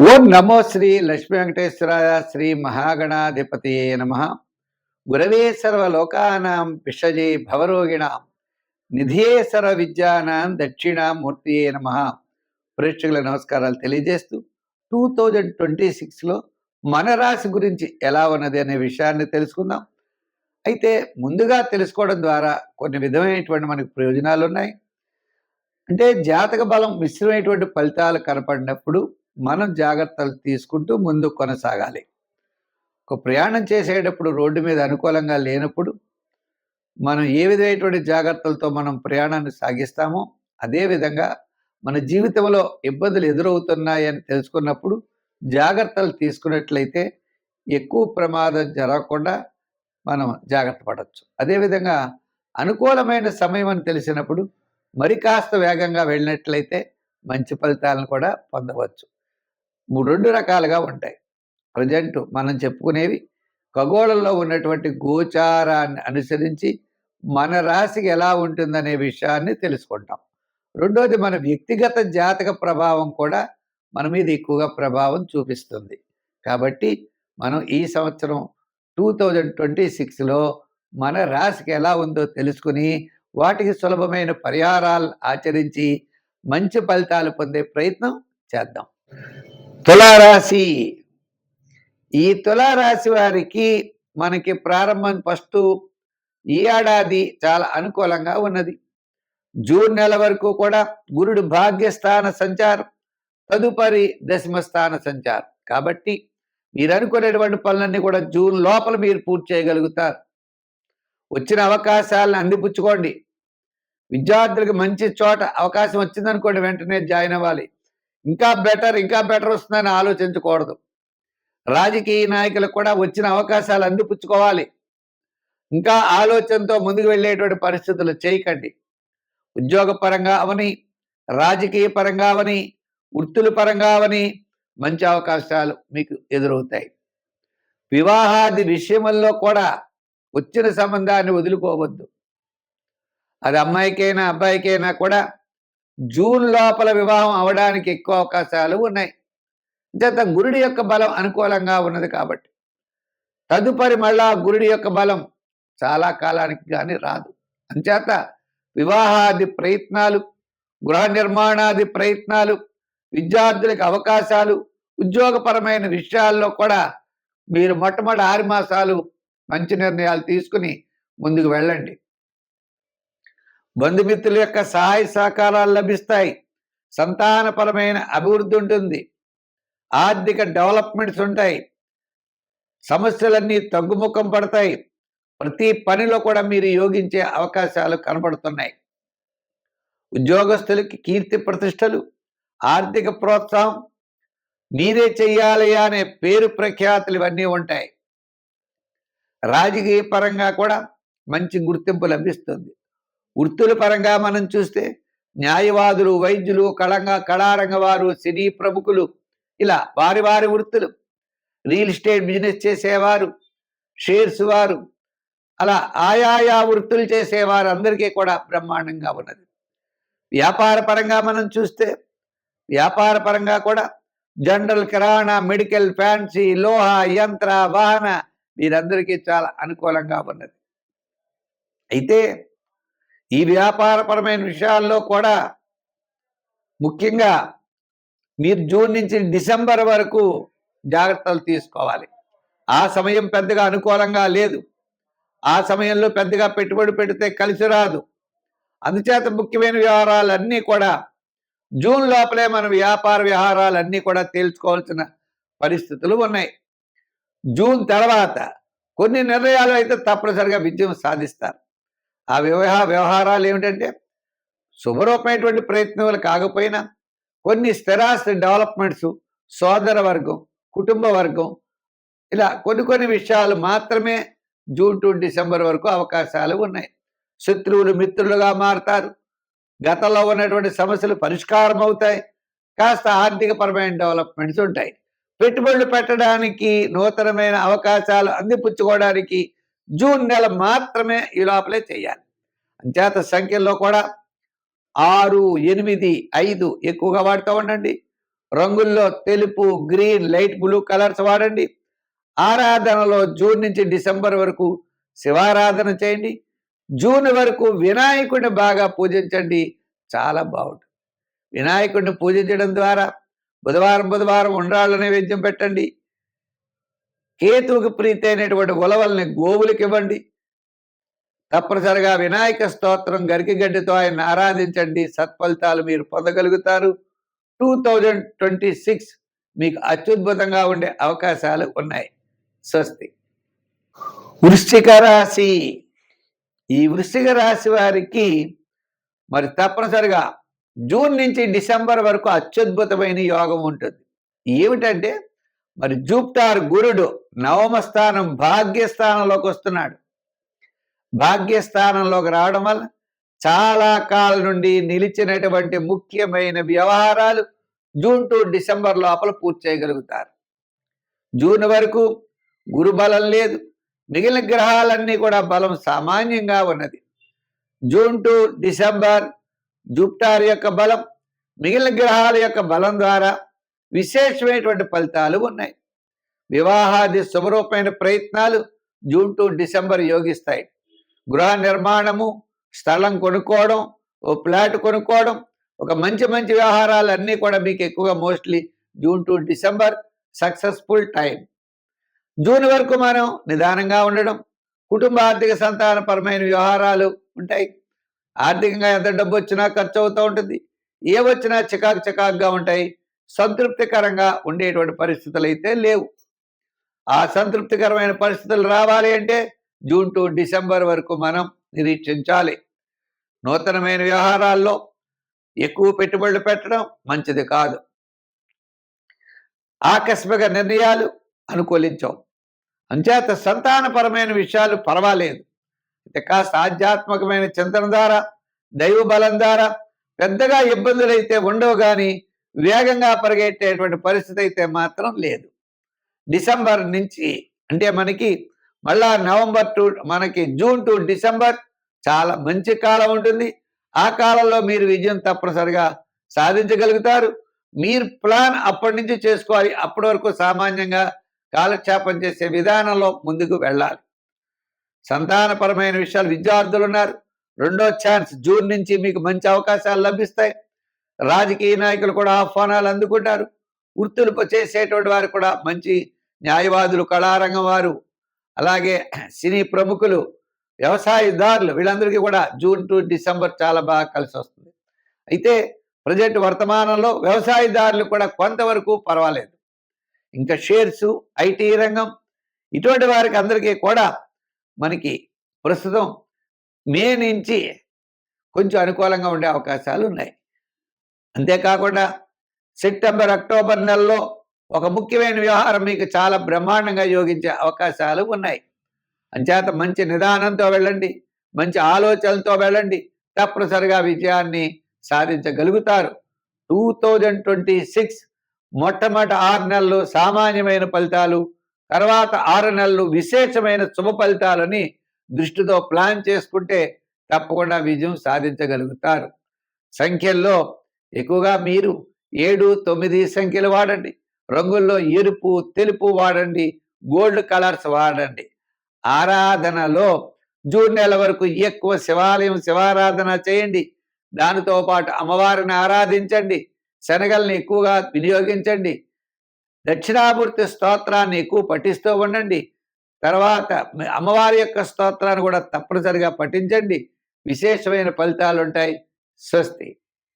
ఓం నమో శ్రీ లక్ష్మీ వెంకటేశ్వరాయ శ్రీ మహాగణాధిపతి నమ. గురవే సర్వలోకానాం పిషజే భవరోగిణాం నిధియే సర్వ విద్యానాం దక్షిణామూర్తియే నమ. ప్రేక్షకుల నమస్కారాలు తెలియజేస్తూ టూ థౌజండ్ ట్వంటీ సిక్స్లో మన రాశి గురించి ఎలా ఉన్నది అనే విషయాన్ని తెలుసుకుందాం. అయితే ముందుగా తెలుసుకోవడం ద్వారా కొన్ని విధమైనటువంటి మనకు ప్రయోజనాలు ఉన్నాయి అంటే జాతక బలం మిశ్రమైనటువంటి ఫలితాలు కనపడినప్పుడు మనం జాగ్రత్తలు తీసుకుంటూ ముందు కొనసాగాలి. ఒక ప్రయాణం చేసేటప్పుడు రోడ్డు మీద అనుకూలంగా లేనప్పుడు మనం ఏ విధమైనటువంటి జాగ్రత్తలతో మనం ప్రయాణాన్ని సాగిస్తామో అదేవిధంగా మన జీవితంలో ఇబ్బందులు ఎదురవుతున్నాయని తెలుసుకున్నప్పుడు జాగ్రత్తలు తీసుకున్నట్లయితే ఎక్కువ ప్రమాదం జరగకుండా మనం జాగ్రత్త పడవచ్చు అదేవిధంగా అనుకూలమైన సమయం అని తెలిసినప్పుడు మరి కాస్త వేగంగా వెళ్ళినట్లయితే మంచి ఫలితాలను కూడా పొందవచ్చు. రెండు రకాలుగా ఉంటాయి. ప్రజెంట్ మనం చెప్పుకునేవి ఖగోళంలో ఉన్నటువంటి గోచారాన్ని అనుసరించి మన రాశికి ఎలా ఉంటుందనే విషయాన్ని తెలుసుకుంటాం. రెండోది మన వ్యక్తిగత జాతక ప్రభావం కూడా మన మీద ఎక్కువగా ప్రభావం చూపిస్తుంది. కాబట్టి మనం ఈ సంవత్సరం టూ థౌజండ్ ట్వంటీ సిక్స్లో మన రాశికి ఎలా ఉందో తెలుసుకుని వాటికి సులభమైన పరిహారాలు ఆచరించి మంచి ఫలితాలు పొందే ప్రయత్నం చేద్దాం. తులారాశి. ఈ తులారాశి వారికి మనకి ప్రారంభం ఫస్ట్ ఈ ఏడాది చాలా అనుకూలంగా ఉన్నది. జూన్ నెల వరకు కూడా గురుడు భాగ్యస్థాన సంచారం తదుపరి దశమ స్థాన సంచారం. కాబట్టి మీరు అనుకునేటువంటి పనులన్నీ కూడా జూన్ లోపల మీరు పూర్తి చేయగలుగుతారు. వచ్చిన అవకాశాలను అందిపుచ్చుకోండి. విద్యార్థులకు మంచి చోట అవకాశం వచ్చిందనుకోండి వెంటనే జాయిన్ అవ్వాలి. ఇంకా బెటర్ ఇంకా బెటర్ వస్తుందని ఆలోచించకూడదు. రాజకీయ నాయకులకు కూడా వచ్చిన అవకాశాలు అందిపుచ్చుకోవాలి. ఇంకా ఆలోచనతో ముందుకు వెళ్ళేటువంటి పరిస్థితులు చేయకండి. ఉద్యోగ పరంగా అవని రాజకీయ పరంగా అవని వృత్తుల పరంగా అవని మంచి అవకాశాలు మీకు ఎదురవుతాయి. వివాహాది విషయంలో కూడా వచ్చిన సంబంధాన్ని వదులుకోవద్దు. అది అమ్మాయికైనా అబ్బాయికైనా కూడా జూన్ లోపల వివాహం అవడానికి ఎక్కువ అవకాశాలు ఉన్నాయి. చేత గురుడి యొక్క బలం అనుకూలంగా ఉన్నది కాబట్టి. తదుపరి మళ్ళా గురుడి యొక్క బలం చాలా కాలానికి కానీ రాదు. అంచేత వివాహాది ప్రయత్నాలు గృహ నిర్మాణాది ప్రయత్నాలు విద్యార్థులకు అవకాశాలు ఉద్యోగపరమైన విషయాల్లో కూడా మీరు మొట్టమొదటి ఆరు మాసాలు మంచి నిర్ణయాలు తీసుకుని ముందుకు వెళ్ళండి. బంధుమిత్రుల యొక్క సహాయ సహకారాలు లభిస్తాయి. సంతానపరమైన అభివృద్ధి ఉంటుంది. ఆర్థిక డెవలప్మెంట్స్ ఉంటాయి. సమస్యలన్నీ తగ్గుముఖం పడతాయి. ప్రతి పనిలో కూడా మీరు యోగించే అవకాశాలు కనబడుతున్నాయి. ఉద్యోగస్తులకి కీర్తి ప్రతిష్టలు ఆర్థిక ప్రోత్సాహం మీరే చెయ్యాలి అనే పేరు ప్రఖ్యాతులు ఇవన్నీ ఉంటాయి. రాజకీయ పరంగా కూడా మంచి గుర్తింపు లభిస్తుంది. వృత్తుల పరంగా మనం చూస్తే న్యాయవాదులు వైద్యులు కళంగా కళారంగ వారు సినీ ప్రముఖులు ఇలా వారి వారి వృత్తులు. రియల్ ఎస్టేట్ బిజినెస్ చేసేవారు షేర్స్ వారు అలా ఆయాయా వృత్తులు చేసేవారు అందరికీ కూడా బ్రహ్మాండంగా ఉన్నది. వ్యాపార పరంగా మనం చూస్తే వ్యాపార పరంగా కూడా జనరల్ కిరాణా మెడికల్ ఫ్యాన్సీ లోహ యంత్ర వాహన వీరందరికీ చాలా అనుకూలంగా ఉన్నది. అయితే ఈ వ్యాపారపరమైన విషయాల్లో కూడా ముఖ్యంగా మీరు జూన్ నుంచి డిసెంబర్ వరకు జాగ్రత్తలు తీసుకోవాలి. ఆ సమయం పెద్దగా అనుకూలంగా లేదు. ఆ సమయంలో పెద్దగా పెట్టుబడి పెడితే కలిసి రాదు. అందుచేత ముఖ్యమైన వ్యవహారాలన్నీ కూడా జూన్ లోపలే మన వ్యాపార వ్యవహారాలన్నీ కూడా తేల్చుకోవాల్సిన పరిస్థితులు ఉన్నాయి. జూన్ తర్వాత కొన్ని నిర్ణయాలు అయితే తప్పనిసరిగా విజయం సాధిస్తారు. ఆ వ్యవహార వ్యవహారాలు ఏమిటంటే శుభరూపమైనటువంటి ప్రయత్నాలు కాకపోయినా కొన్ని స్థిరాస్తి డెవలప్మెంట్స్ సోదర వర్గం కుటుంబ వర్గం ఇలా కొన్ని కొన్ని విషయాలు మాత్రమే జూన్ టు డిసెంబర్ వరకు అవకాశాలు ఉన్నాయి. శత్రువులు మిత్రులుగా మారుతారు. గతంలో ఉన్నటువంటి సమస్యలు పరిష్కారం అవుతాయి. కాస్త ఆర్థికపరమైన డెవలప్మెంట్స్ ఉంటాయి. పెట్టుబడులు పెట్టడానికి నూతనమైన అవకాశాలు అందిపుచ్చుకోవడానికి జూన్ నెల మాత్రమే ఈ లోపలే చేయాలి. అంచేత సంఖ్యల్లో కూడా ఆరు ఎనిమిది ఐదు ఎక్కువగా వాడుతూ ఉండండి. రంగుల్లో తెలుపు గ్రీన్ లైట్ బ్లూ కలర్స్ వాడండి. ఆరాధనలో జూన్ నుంచి డిసెంబర్ వరకు శివారాధన చేయండి. జూన్ వరకు వినాయకుడిని బాగా పూజించండి. చాలా బాగుంటుంది. వినాయకుడిని పూజించడం ద్వారా బుధవారం బుధవారం ఉండ్రాళ్ళ నైవేద్యం పెట్టండి. కేతువుకు ప్రీతి అయినటువంటి ఉలవల్ని గోవులకి ఇవ్వండి తప్పనిసరిగా వినాయక స్తోత్రం గరికి గడ్డితో ఆయన ఆరాధించండి. సత్ఫలితాలు మీరు పొందగలుగుతారు. టూ థౌజండ్ ట్వంటీ సిక్స్ మీకు అత్యద్భుతంగా ఉండే అవకాశాలు ఉన్నాయి. స్వస్తి. వృశ్చిక రాశి. ఈ వృశ్చిక రాశి వారికి మరి తప్పనిసరిగా జూన్ నుంచి డిసెంబర్ వరకు అత్యద్భుతమైన యోగం ఉంటుంది. ఏమిటంటే మరి జూప్టార్ గురుడు నవమ స్థానం భాగ్యస్థానంలోకి వస్తున్నాడు. భాగ్యస్థానంలోకి రావడం వల్ల చాలా కాలం నుండి నిలిచినటువంటి ముఖ్యమైన వ్యవహారాలు జూన్ టు డిసెంబర్ లోపల పూర్తి చేయగలుగుతారు. జూన్ వరకు గురు బలం లేదు. మిగిలిన గ్రహాలన్నీ కూడా బలం సామాన్యంగా ఉన్నది. జూన్ టు డిసెంబర్ జూప్టార్ యొక్క బలం మిగిలిన గ్రహాల యొక్క బలం ద్వారా విశేషమైనటువంటి ఫలితాలు ఉన్నాయి. వివాహాది శుభరూపమైన ప్రయత్నాలు జూన్ టు డిసెంబర్ యోగిస్తాయి. గృహ నిర్మాణము స్థలం కొనుక్కోవడం ఓ ఫ్లాట్ కొనుక్కోవడం ఒక మంచి మంచి వ్యవహారాలు అన్నీ కూడా మీకు ఎక్కువగా mostly June to December successful time. June వరకు మనం నిదానంగా ఉండడం కుటుంబ ఆర్థిక సంతానపరమైన వ్యవహారాలు ఉంటాయి. ఆర్థికంగా ఎంత డబ్బు వచ్చినా ఖర్చు అవుతూ ఉంటుంది. ఏ వచ్చినా చికాకు చికాకుగా ఉంటాయి. సంతృప్తికరంగా ఉండేటువంటి పరిస్థితులు అయితే లేవు. ఆ సంతృప్తికరమైన పరిస్థితులు రావాలి అంటే జూన్ టు డిసెంబర్ వరకు మనం నిరీక్షించాలి. నూతనమైన వ్యవహారాల్లో ఎక్కువ పెట్టుబడులు పెట్టడం మంచిది కాదు. ఆకస్మిక నిర్ణయాలు అనుకూలించవు. అంచేత సంతానపరమైన విషయాలు పర్వాలేదు. అయితే కాస్త ఆధ్యాత్మికమైన చింతన ద్వారా దైవ బలం ద్వారా పెద్దగా ఇబ్బందులు అయితే ఉండవు కానీ వేగంగా పరిగెట్టేటువంటి పరిస్థితి అయితే మాత్రం లేదు. డిసెంబర్ నుంచి అంటే మనకి మళ్ళా నవంబర్ టు మనకి జూన్ టు డిసెంబర్ చాలా మంచి కాలం ఉంటుంది. ఆ కాలంలో మీరు విజయం తప్పనిసరిగా సాధించగలుగుతారు. మీరు ప్లాన్ అప్పటి నుంచి చేసుకోవాలి. అప్పటి వరకు సామాన్యంగా కాలక్షేపం చేసే విధానంలో ముందుకు వెళ్ళాలి. సంతానపరమైన విషయాలు విద్యార్థులు ఉన్నారు. రెండో ఛాన్స్ జూన్ నుంచి మీకు మంచి అవకాశాలు లభిస్తాయి. రాజకీయ నాయకులు కూడా ఆహ్వానాలు అందుకుంటారు. వృత్తులు చేసేటువంటి వారు కూడా మంచి న్యాయవాదులు కళారంగం వారు. అలాగే సినీ ప్రముఖులు వ్యవసాయదారులు వీళ్ళందరికీ కూడా జూన్ టు డిసెంబర్ చాలా బాగా కలిసి వస్తుంది. అయితే ప్రజెంట్ వర్తమానంలో వ్యవసాయదారులు కూడా కొంతవరకు పర్వాలేదు. ఇంకా షేర్స్ ఐటీ రంగం ఇటువంటి వారికి అందరికీ కూడా మనకి ప్రస్తుతం మే నుంచి కొంచెం అనుకూలంగా ఉండే అవకాశాలు ఉన్నాయి అంతేకాకుండా సెప్టెంబర్ అక్టోబర్ నెలలో ఒక ముఖ్యమైన వ్యవహారం మీకు చాలా బ్రహ్మాండంగా యోగించే అవకాశాలు ఉన్నాయి. అంచేత మంచి నిదానంతో వెళ్ళండి మంచి ఆలోచనలతో వెళ్ళండి తప్పనిసరిగా విజయాన్ని సాధించగలుగుతారు. టూ థౌజండ్ ట్వంటీ సిక్స్ మొట్టమొదటి ఆరు నెలలు సామాన్యమైన ఫలితాలు తర్వాత ఆరు నెలలు విశేషమైన శుభ ఫలితాలని దృష్టితో ప్లాన్ చేసుకుంటే తప్పకుండా విజయం సాధించగలుగుతారు. సంఖ్యల్లో ఎక్కువగా మీరు ఏడు తొమ్మిది సంఖ్యలు వాడండి. రంగుల్లో ఎరుపు తెలుపు వాడండి. గోల్డ్ కలర్స్ వాడండి. ఆరాధనలో జూన్ నెల వరకు ఎక్కువ శివాలయం శివారాధన చేయండి. దానితో పాటు అమ్మవారిని ఆరాధించండి. శనగల్ని ఎక్కువగా వినియోగించండి. దక్షిణామూర్తి స్తోత్రాన్ని ఎక్కువ పఠిస్తూ ఉండండి. తర్వాత అమ్మవారి యొక్క స్తోత్రాన్ని కూడా తప్పనిసరిగా పఠించండి. విశేషమైన ఫలితాలు ఉంటాయి స్వస్తి.